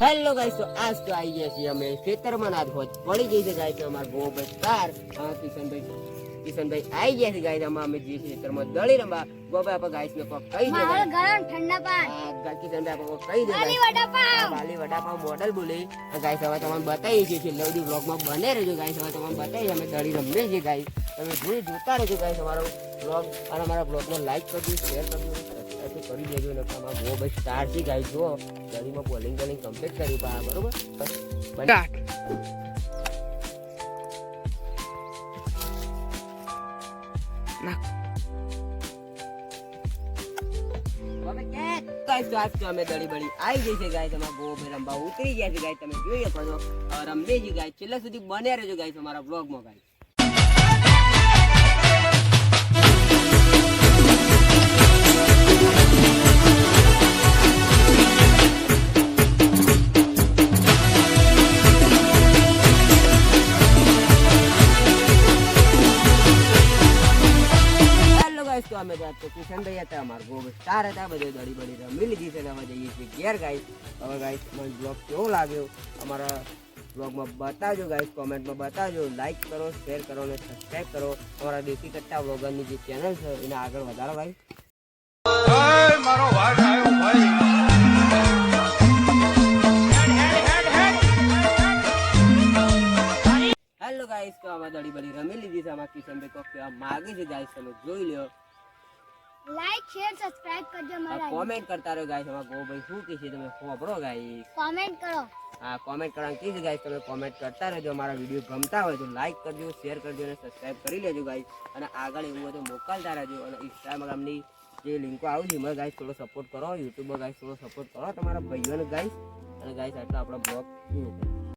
Hello guys તો આજ તો આવી ગયા છીએ અમે ખેતરમાં ના ખોજ પડી ગઈ છે ગાઈસ અમારા બહુ સ્ટાર કિશનભાઈ કિશનભાઈ આવી ગયા છે ગાઈસ અમે અમે જઈએ ખેતરમાં દળી રમવા. ગોભાઈ આપણે ગાઈસ ને કોક કહી દે મારો ગરમ ઠંડા પાન કિશનભાઈ કોક કહી દે વાલી. વડાપાવ. વાલી વડાપાવ મોડલ બોલી. ગાઈસ હવે તમને બતાવી છે છે લવડી બ્લોગમાં બને રહેજો ગાઈસ હવે તમને બતાવીએ અમે દળી રમીએ છીએ ગાઈસ તમે જોઈ જોતા રહેજો ગાઈસ અમારો બ્લોગ અને અમારા બ્લોગને લાઈક કરજો શેર કરજો. કરી દેજો ને તમારા બહુ ભાઈ સ્ટારથી ગાઈ જો દળીમાં બોલિંગ બોલિંગ કમ્પ્લીટ કરી પા બરોબર? સ્ટાર્ટ અમે દળી બળી આવી ગઈ છે ગાય અમારા બહુ ભાઈ ઉતરી ગયા છે ગાય તમે. જોઈ પણ છો જ ગાય. છેલ્લા સુધી બને રહેજો ગાય તમારા બ્લોગમાં ગાઈસ તો અમે તો કિશનભાઈ હતા અમારા બહુ સ્ટાર હતા બધે દડી બડી રમી લીધી છે અમે જઈએ છીએ ઘેર ગાઈસ હવે ગાઈસ મને બ્લોગ કેવો લાગ્યો અમારા બ્લોગમાં બતાવજો ગાઈસ કોમેન્ટમાં બતાવજો. લાઈક કરો શેર કરો અને સબસ્ક્રાઈબ કરો. અમારા દેશી કટ્ટા બ્લોગરની જે ચેનલ છે એને આગળ વધારો ગાઈસ મારો વાઘ આવ્યો ભાઈ. ગાઈસ તો અમે દડી બડી રમી લીધી છે અમારા કિશનભાઈ કોક કહેવા માગે છે ગાઈસ તમે જોઈ લ્યો. લાઈક શેર સબસ્ક્રાઇબ કરજો મારા કોમેન્ટ કરતા રહ્યો ગાઈસ. અમારા ગોભાઈ શું કહે છે તમે ખોબરો ગાઈસ? કોમેન્ટ કરો. આ કોમેન્ટ કરવાનું કીધું ગાઈસ. તમે કોમેન્ટ કરતા રહેજો. અમારા વીડિયો ગમતા હોય તો લાઈક કરજો શેર કરજો અને સબસ્ક્રાઇબ કરી લેજો ગાઈસ. અને આગળ એવું હોય તો મોકલતા રહેજો. અને ઇન્સ્ટાગ્રામની જે લિંકો આવી છે એમાં ગાઈસ થોડો સપોર્ટ કરો. યુટ્યુબમાં ગાઈસ થોડો સપોર્ટ કરો તમારા ભાઈઓને ગાઈસ. અને ગાઈસ આટલો આપણો બ્લોગ પૂરો